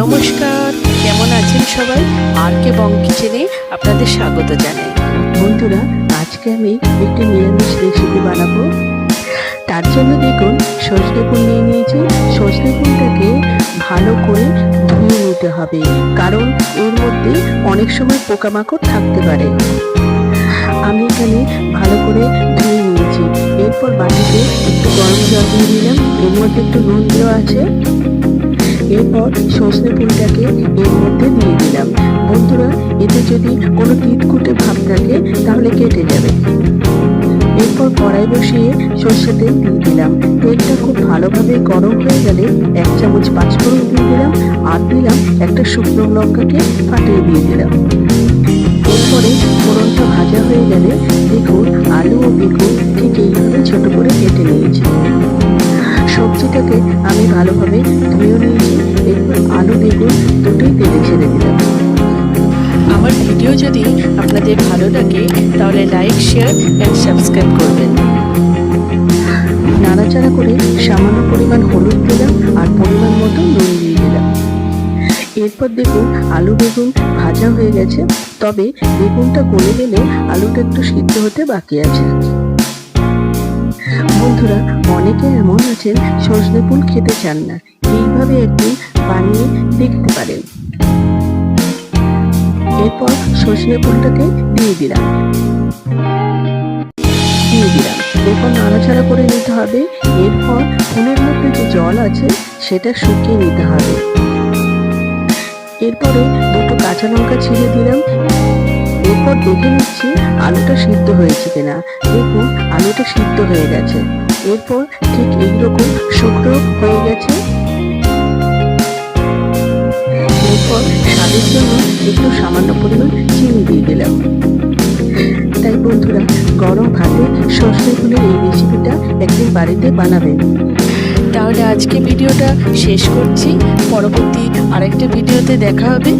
নমস্কার, কেমন আছেন সবাই? আর কে বং কিচেনে আপনাদের স্বাগত জানাই। বন্ধুরা, আজকে আমি একটি নিরামিষ রেসিপি বানাবো। তার জন্য দেখুন সজনে ফুল নিয়ে নিয়েছি। সজনে ফুলটাকে ভালো করে ধুয়ে নিতে হবে, কারণ এর মধ্যে অনেক সময় পোকামাকড় থাকতে পারে। আমি এখানে ভালো করে ধুয়ে নিয়েছি। এরপর বাটিতে একটু গরম জল দিয়ে দিলাম। এর মধ্যে একটু নুন দেওয়া আছে। এরপর সজনে ফুলটাকে এর মধ্যে দিয়ে দিলাম। বন্ধুরা, এতে যদি কোনো তিতকুটে ভাব থাকে, তাহলে কেটে যাবে। এরপর কড়াই বসিয়ে সর্ষে তেল দিয়ে দিলাম। তেলটা খুব ভালোভাবে গরম হয়ে গেলে এক চামচ পাঁচফোড়ন দিয়ে দিলাম আর দিলাম একটা শুকনো লঙ্কাকে ফাটিয়ে দিয়ে দিলাম। এরপরে ফোড়নটা ভাজা হয়ে গেলে দেখুন আলু ও বেগুন ঠিক এইভাবে ছোট করে কেটে নিয়েছি। সবজিটাকে আমি ভালোভাবে ধুয়ে নিয়েছি এরপর আলু বেগুন দুটোই তেলে ছেড়ে দিলাম। আমার ভিডিও যদি আপনাদের ভালো লাগে তাহলে লাইক শেয়ার অ্যান্ড সাবস্ক্রাইব করবেন। নাড়াচাড়া করে সামান্য পরিমাণ হলুদ দিলাম আর পরিমাণ মতো নুন দিয়ে দিলাম। এরপর দেখুন আলু বেগুন ভাজা হয়ে গেছে তবে বেগুনটা গলে গেলে আলুটা একটু সিদ্ধ হতে বাকি আছে। বন্ধুরা, অনেকে এমন আছেন সজনে ফুল খেতে চান না। এইভাবে একদিন বানিয়ে দেখতে পারেন। এরপর সজনে ফুলটাকে দিয়ে দিলাম। দিয়ে দিলাম। এরপর নাড়াচাড়া করে নিতে হবে। এরপর ফুলের মধ্যে যে জল আছে, সেটা শুকিয়ে নিতে হবে। এরপরে দুটো কাঁচা লঙ্কা ছিঁড়ে দিলাম। এরপর দেখে নিচ্ছি আলুটা সিদ্ধ হয়েছে কিনা। দেখুন, আলুটা সিদ্ধ হয়ে গেছে। এরপর ঠিক এইরকম শুকনো হয়ে গেছে। এরপর স্বাদের জন্য একটু সামান্য পরিমাণ চিনি দিয়ে দিলাম। তাই বন্ধুরা, গরম ভাতে সর্ষে এই রেসিপিটা একদিন বাড়িতে বানাবেন। তাহলে আজকে ভিডিওটা শেষ করছি। পরবর্তী আরেকটা ভিডিওতে দেখা হবে।